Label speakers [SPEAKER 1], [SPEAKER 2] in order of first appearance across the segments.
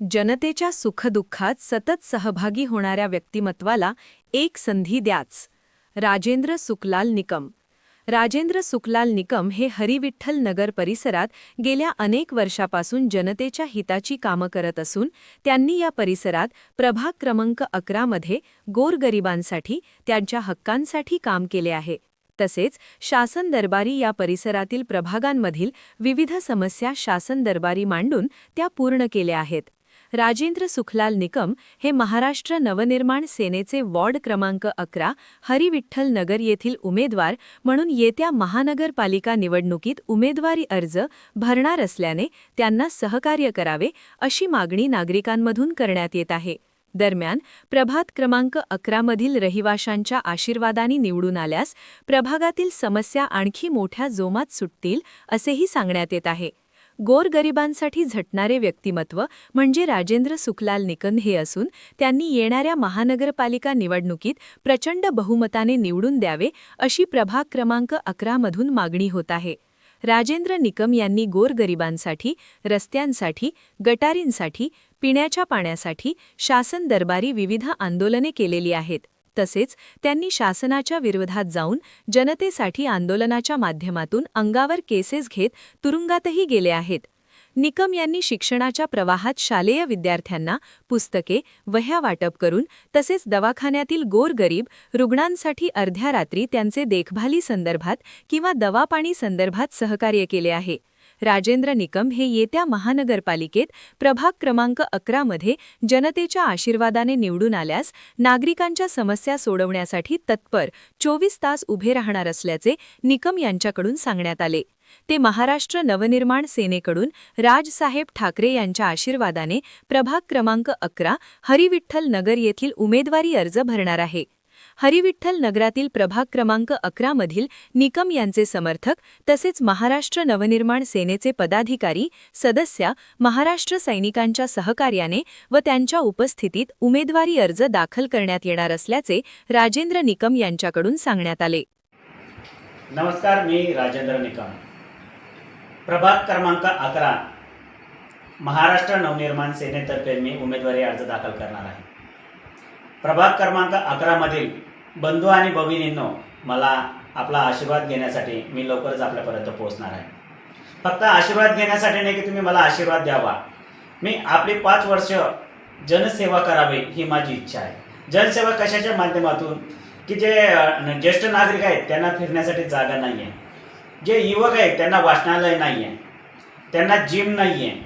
[SPEAKER 1] जनतेच्या सुखदुःखात सतत सहभागी होणाऱ्या व्यक्तिमत्वाला एक संधी द्याच. राजेंद्र सुकलाल निकम. राजेंद्र सुकलाल निकम हे हरिविठ्ठल नगर परिसरात गेल्या अनेक वर्षापासून जनतेच्या हिताची कामं करत असून त्यांनी या परिसरात प्रभाग क्रमांक अकरामध्ये गोरगरिबांसाठी त्यांच्या हक्कांसाठी काम केले आहे. तसेच शासन दरबारी या परिसरातील प्रभागांमधील विविध समस्या शासन दरबारी मांडून त्या पूर्ण केल्या आहेत. राजेंद्र सुखलाल निकम हे महाराष्ट्र नवनिर्माण सेनेचे वॉर्ड क्रमांक अकरा हरिविठ्ठल नगर येथील उमेदवार म्हणून येत्या महानगरपालिका निवडणुकीत उमेदवारी अर्ज भरणार असल्याने त्यांना सहकार्य करावे अशी मागणी नागरिकांमधून करण्यात येत आहे. दरम्यान प्रभात क्रमांक अकरामधील रहिवाशांच्या आशीर्वादाने निवडून आल्यास प्रभागातील समस्या आणखी मोठ्या जोमात सुटतील असेही सांगण्यात येत आहे. गोरगरिबांसाठी झटणारे व्यक्तिमत्व म्हणजे राजेंद्र सुखलाल निकंद हे असून त्यांनी येणाऱ्या महानगरपालिका निवडणुकीत प्रचंड बहुमताने निवडून द्यावे अशी प्रभाग क्रमांक अकरामधून मागणी होत आहे. राजेंद्र निकम यांनी गोरगरिबांसाठी रस्त्यांसाठी गटारींसाठी पिण्याच्या पाण्यासाठी शासन दरबारी विविध आंदोलने केलेली आहेत. तसेच त्यांनी शासनाच्या विरोधात जाऊन जनतेसाठी आंदोलनाच्या माध्यमातून अंगावर केसेस घेत तुरुंगातही गेले आहेत. निकम यांनी शिक्षणाच्या प्रवाहात शालेय विद्यार्थ्यांना पुस्तके वह्या वाटप करून तसेच दवाखान्यातील गोरगरीब रुग्णांसाठी अर्ध्या रात्री त्यांचे देखभाली संदर्भात किंवा दवापाणी संदर्भात सहकार्य केले आहे. राजेंद्र निकम हे येत्या महानगरपालिकेत प्रभाग क्रमांक अकरामध्ये जनतेच्या आशीर्वादाने निवडून आल्यास नागरिकांच्या समस्या सोडवण्यासाठी तत्पर चोवीस तास उभे राहणार असल्याचे निकम यांच्याकडून सांगण्यात आले. ते महाराष्ट्र नवनिर्माण सेनेकडून राजसाहेब ठाकरे यांच्या आशीर्वादाने प्रभाग क्रमांक अकरा हरिविठ्ठल नगर येथील उमेदवारी अर्ज भरणार आहे. हरिविठ्ठल नगरातील प्रभाग क्रमांक अकरामधील निकम यांचे समर्थक तसेच महाराष्ट्र नवनिर्माण सेनेचे पदाधिकारी सदस्य महाराष्ट्र सैनिकांच्या सहकार्याने व त्यांच्या उपस्थितीत उमेदवारी अर्ज दाखल करण्यात येणार असल्याचे राजेंद्र निकम यांच्याकडून सांगण्यात आले.
[SPEAKER 2] नमस्कार मी राजेंद्र निकम. प्रभाग क्रमांक अकरा महाराष्ट्र नवनिर्माण सेनेतर्फे मी उमेदवारी अर्ज दाखल करणार आहे. प्रभाग क्रमांक अकरामधील बंधू आणि भगिनींनो मला आपला आशीर्वाद घेण्यासाठी मी लवकरच आपल्यापर्यंत पोहोचणार आहे. फक्त आशीर्वाद घेण्यासाठी नाही की तुम्ही मला आशीर्वाद द्यावा. मी आपली पाच वर्ष जनसेवा करावी ही माझी इच्छा आहे. जनसेवा कशाच्या माध्यमातून? की जे ज्येष्ठ नागरिक आहेत त्यांना फिरण्यासाठी जागा नाही आहे जे युवक आहेत त्यांना वाचनालय नाही आहे त्यांना जिम नाही आहे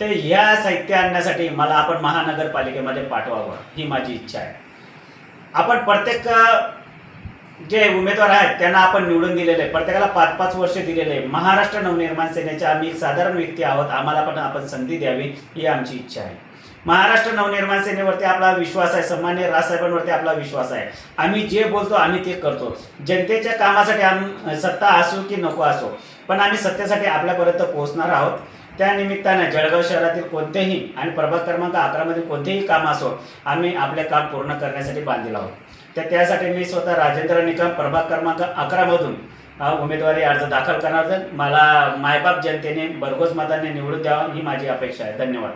[SPEAKER 2] तर ह्या साहित्य आणण्यासाठी मला आपण महानगरपालिकेमध्ये पाठवावं ही माझी इच्छा आहे. आपण प्रत्येक जे उमेदवार आहेत त्यांना आपण निवडून दिलेले आहे. प्रत्येकाला पाच पाच वर्ष दिलेले आहे. महाराष्ट्र नवनिर्माण सेनेच्या आम्ही एक साधारण व्यक्ती आहोत. आम्हाला पण आपण संधी द्यावी ही आमची इच्छा आहे. महाराष्ट्र नवनिर्माण सेनेवरती आपला विश्वास आहे. सन्मान्य राजसाहेबांवरती आपला विश्वास आहे. आम्ही जे बोलतो आम्ही ते करतो. जनतेच्या कामासाठी आम सत्ता असो की नको असो पण आम्ही सत्तेसाठी आपल्यापर्यंत पोहोचणार आहोत. त्या निमित्ताने जळगाव शहरातील कोणतेही आणि प्रभाग क्रमांक अकरामधील कोणतेही काम असो आम्ही आपले काम पूर्ण करण्यासाठी बांधील आहोत. तर त्यासाठी मी स्वतः राजेंद्र निकम प्रभाग क्रमांक अकरामधून उमेदवारी अर्ज दाखल करणार मला मायबाप जनतेने भरघोस मताने निवडून द्यावा ही माझी अपेक्षा आहे. धन्यवाद.